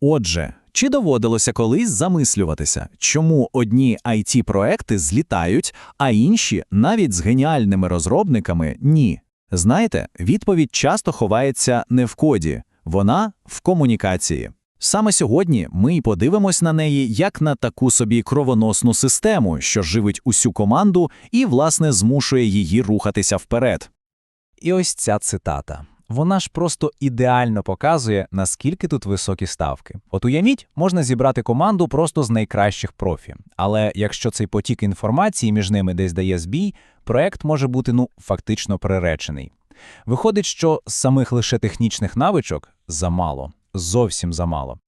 Отже, чи доводилося колись замислюватися, чому одні it проекти злітають, а інші, навіть з геніальними розробниками, ні? Знаєте, відповідь часто ховається не в коді, вона в комунікації. Саме сьогодні ми й подивимось на неї як на таку собі кровоносну систему, що живить усю команду і, власне, змушує її рухатися вперед. І ось ця цитата. Вона ж просто ідеально показує, наскільки тут високі ставки. От уявіть, можна зібрати команду просто з найкращих профі. Але якщо цей потік інформації між ними десь дає збій, проект може бути ну фактично приречений. Виходить, що самих лише технічних навичок замало, зовсім замало.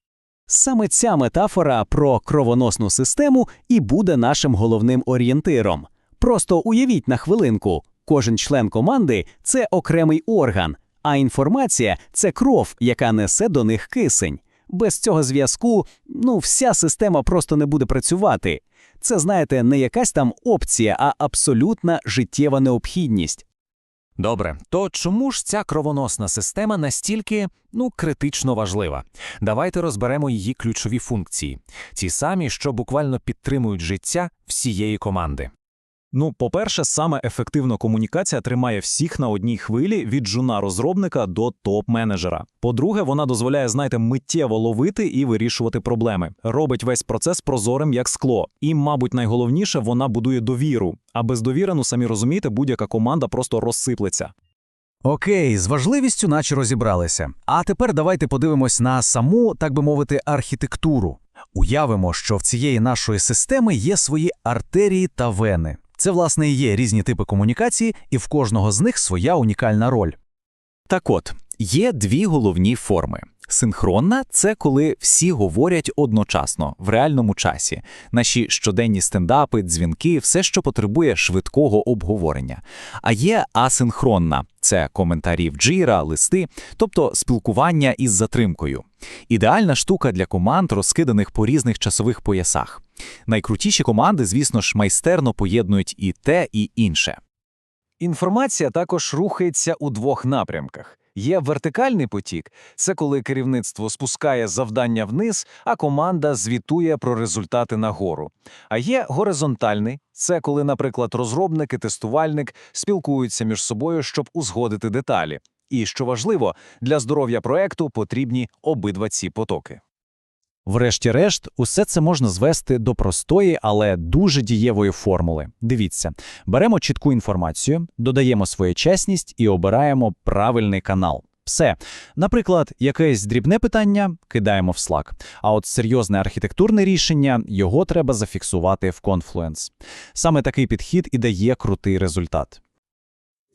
Саме ця метафора про кровоносну систему і буде нашим головним орієнтиром. Просто уявіть на хвилинку, кожен член команди це окремий орган, а інформація це кров, яка несе до них кисень. Без цього зв'язку ну, вся система просто не буде працювати. Це, знаєте, не якась там опція, а абсолютна життєва необхідність. Добре, то чому ж ця кровоносна система настільки ну критично важлива? Давайте розберемо її ключові функції, ті самі, що буквально підтримують життя всієї команди. Ну, по-перше, саме ефективна комунікація тримає всіх на одній хвилі від жуна-розробника до топ-менеджера. По-друге, вона дозволяє, знаєте, миттєво ловити і вирішувати проблеми, робить весь процес прозорим як скло. І, мабуть, найголовніше, вона будує довіру. А без довіри, ну самі розумієте, будь-яка команда просто розсиплеться. Окей, з важливістю наче розібралися. А тепер давайте подивимось на саму, так би мовити, архітектуру. Уявимо, що в цієї нашої системи є свої артерії та вени. Це, власне, і є різні типи комунікації, і в кожного з них своя унікальна роль. Так от, є дві головні форми. Синхронна це коли всі говорять одночасно, в реальному часі. Наші щоденні стендапи, дзвінки, все, що потребує швидкого обговорення. А є асинхронна це коментарі в джира, листи, тобто спілкування із затримкою. Ідеальна штука для команд, розкиданих по різних часових поясах. Найкрутіші команди, звісно ж, майстерно поєднують і те, і інше. Інформація також рухається у двох напрямках. Є вертикальний потік це коли керівництво спускає завдання вниз, а команда звітує про результати нагору. А є горизонтальний це коли, наприклад, розробник і тестувальник спілкуються між собою, щоб узгодити деталі. І що важливо, для здоров'я проекту потрібні обидва ці потоки. Врешті-решт, усе це можна звести до простої, але дуже дієвої формули. Дивіться, беремо чітку інформацію, додаємо своєчесність і обираємо правильний канал. Все. Наприклад, якесь дрібне питання кидаємо в Slack, а от серйозне архітектурне рішення його треба зафіксувати в Confluence. Саме такий підхід і дає крутий результат.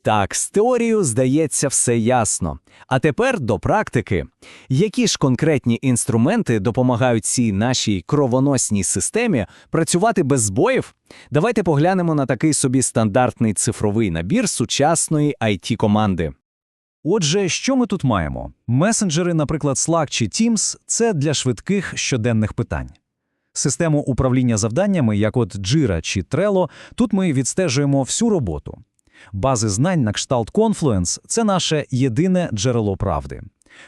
Так, з теорією, здається, все ясно. А тепер до практики. Які ж конкретні інструменти допомагають цій нашій кровоносній системі працювати без збоїв? Давайте поглянемо на такий собі стандартний цифровий набір сучасної it команди Отже, що ми тут маємо? Месенджери, наприклад, Slack чи Teams – це для швидких щоденних питань. Систему управління завданнями, як от Jira чи Trello, тут ми відстежуємо всю роботу. Бази знань на кшталт Confluence – це наше єдине джерело правди.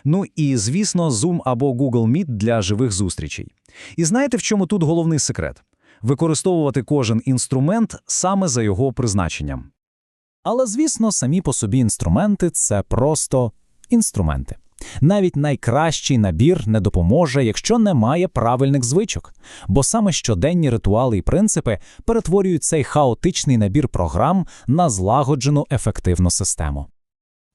Ну і, звісно, Zoom або Google Meet для живих зустрічей. І знаєте, в чому тут головний секрет? Використовувати кожен інструмент саме за його призначенням. Але, звісно, самі по собі інструменти це просто інструменти. Навіть найкращий набір не допоможе, якщо немає правильних звичок, бо саме щоденні ритуали і принципи перетворюють цей хаотичний набір програм на злагоджену ефективну систему.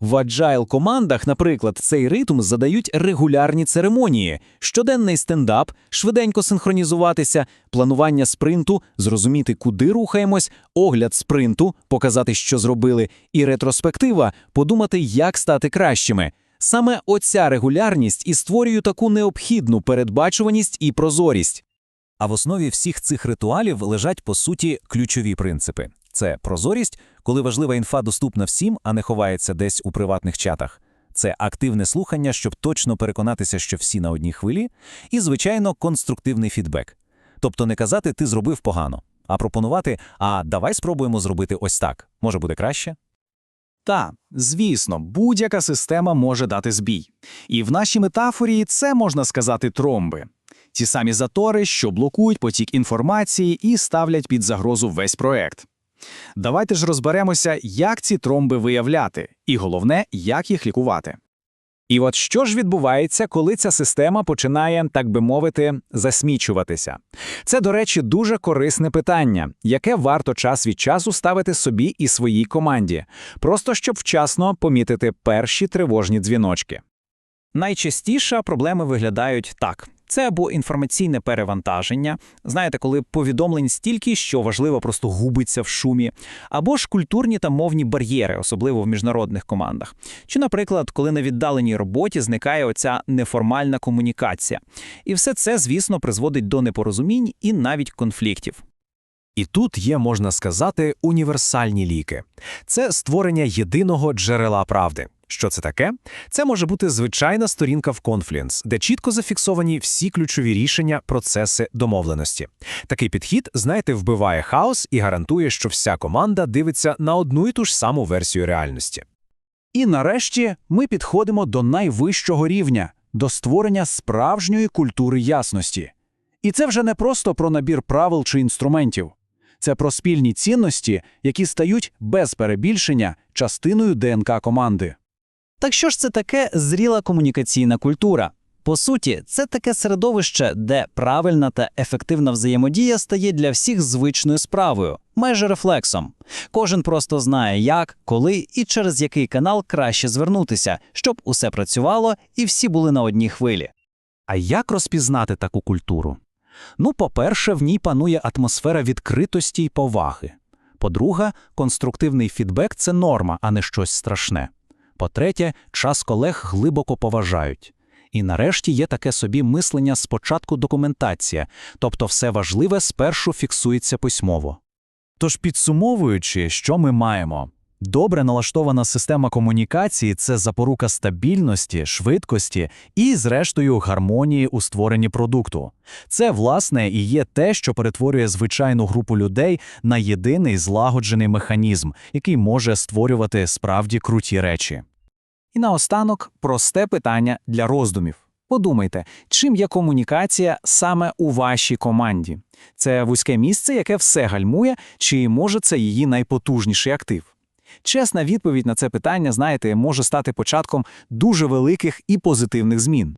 В agile командах, наприклад, цей ритм задають регулярні церемонії, щоденний стендап, швиденько синхронізуватися, планування спринту, зрозуміти, куди рухаємось, огляд спринту, показати, що зробили, і ретроспектива подумати, як стати кращими. Саме оця регулярність і створює таку необхідну передбачуваність і прозорість. А в основі всіх цих ритуалів лежать по суті ключові принципи: це прозорість, коли важлива інфа доступна всім, а не ховається десь у приватних чатах. Це активне слухання, щоб точно переконатися, що всі на одній хвилі, і, звичайно, конструктивний фідбек. Тобто не казати ти зробив погано, а пропонувати, а давай спробуємо зробити ось так. Може буде краще. Та, звісно, будь-яка система може дати збій. І в нашій метафорі це можна сказати тромби. Ті самі затори, що блокують потік інформації і ставлять під загрозу весь проект. Давайте ж розберемося, як ці тромби виявляти, і головне, як їх лікувати. І от що ж відбувається, коли ця система починає, так би мовити, засмічуватися? Це, до речі, дуже корисне питання, яке варто час від часу ставити собі і своїй команді, просто щоб вчасно помітити перші тривожні дзвіночки. Найчастіше проблеми виглядають так. Це або інформаційне перевантаження, знаєте, коли повідомлень стільки, що важливо просто губиться в шумі, або ж культурні та мовні бар'єри, особливо в міжнародних командах. Чи, наприклад, коли на віддаленій роботі зникає оця неформальна комунікація. І все це, звісно, призводить до непорозумінь і навіть конфліктів. І тут є, можна сказати, універсальні ліки. Це створення єдиного джерела правди. Що це таке? Це може бути звичайна сторінка в Confluence, де чітко зафіксовані всі ключові рішення, процеси, домовленості. Такий підхід, знаєте, вбиває хаос і гарантує, що вся команда дивиться на одну і ту ж саму версію реальності. І нарешті ми підходимо до найвищого рівня до створення справжньої культури ясності. І це вже не просто про набір правил чи інструментів. Це про спільні цінності, які стають без перебільшення частиною ДНК команди. Так що ж це таке зріла комунікаційна культура? По суті, це таке середовище, де правильна та ефективна взаємодія стає для всіх звичною справою, майже рефлексом. Кожен просто знає, як, коли і через який канал краще звернутися, щоб усе працювало і всі були на одній хвилі. А як розпізнати таку культуру? Ну, по-перше, в ній панує атмосфера відкритості й поваги. По-друге, конструктивний фідбек це норма, а не щось страшне. По-третє, час колег глибоко поважають. І нарешті є таке собі мислення спочатку документація, тобто все важливе спершу фіксується письмово. Тож підсумовуючи, що ми маємо? Добре налаштована система комунікації це запорука стабільності, швидкості і, зрештою, гармонії у створенні продукту. Це, власне, і є те, що перетворює звичайну групу людей на єдиний злагоджений механізм, який може створювати справді круті речі. І наостанок просте питання для роздумів. Подумайте, чим є комунікація саме у вашій команді? Це вузьке місце, яке все гальмує, чи може це її найпотужніший актив? Чесна відповідь на це питання, знаєте, може стати початком дуже великих і позитивних змін.